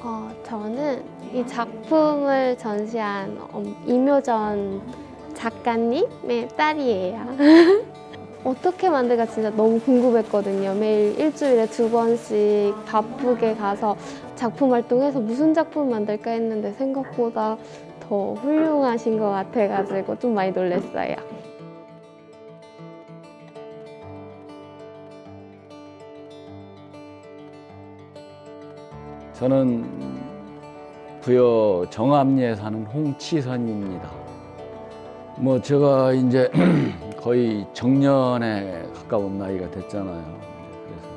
어, 저는 이 작품을 전시한 엄- 이묘전 작가님의 딸이에요. 어떻게 만들까 진짜 너무 궁금했거든요. 매일 일주일에 두 번씩 바쁘게 가서 작품 활동해서 무슨 작품 만들까 했는데 생각보다 더 훌륭하신 것 같아가지고 좀 많이 놀랐어요. 저는 부여 정암리에 사는 홍치선입니다. 뭐 제가 이제 거의 정년에 가까운 나이가 됐잖아요. 그래서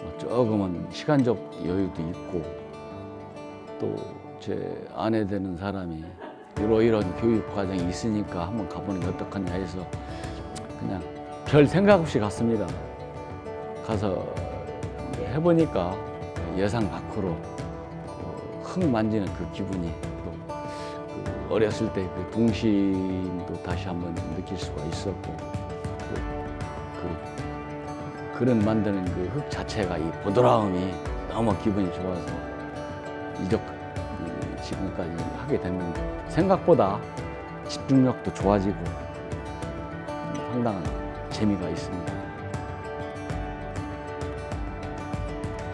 뭐 조금은 시간적 여유도 있고 또 제 아내 되는 사람이 이러이런 교육 과정이 있으니까 한번 가보는 게 어떡하냐 해서 그냥 별 생각 없이 갔습니다. 가서 해보니까 예상 밖으로 그흙 만지는 그 기분이 또 그 어렸을 때 그 동심도 다시 한번 느낄 수가 있었고 또그 그릇 만드는 그 흙 자체가 이 보드라움이 너무 기분이 좋아서 이적 이 지금까지 하게 됐는데 생각보다 집중력도 좋아지고 상당한 재미가 있습니다.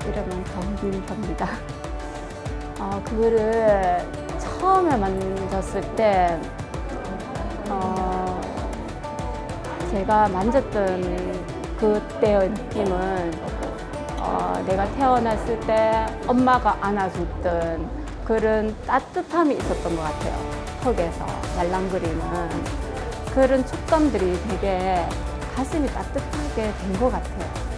이름은 정민서입니다. 어, 그거를 처음에 만졌을 때, 어, 제가 만졌던 그때의 느낌은 어, 내가 태어났을 때 엄마가 안아줬던 그런 따뜻함이 있었던 것 같아요. 턱에서 말랑거리는 그런 촉감들이 되게 가슴이 따뜻하게 된 것 같아요.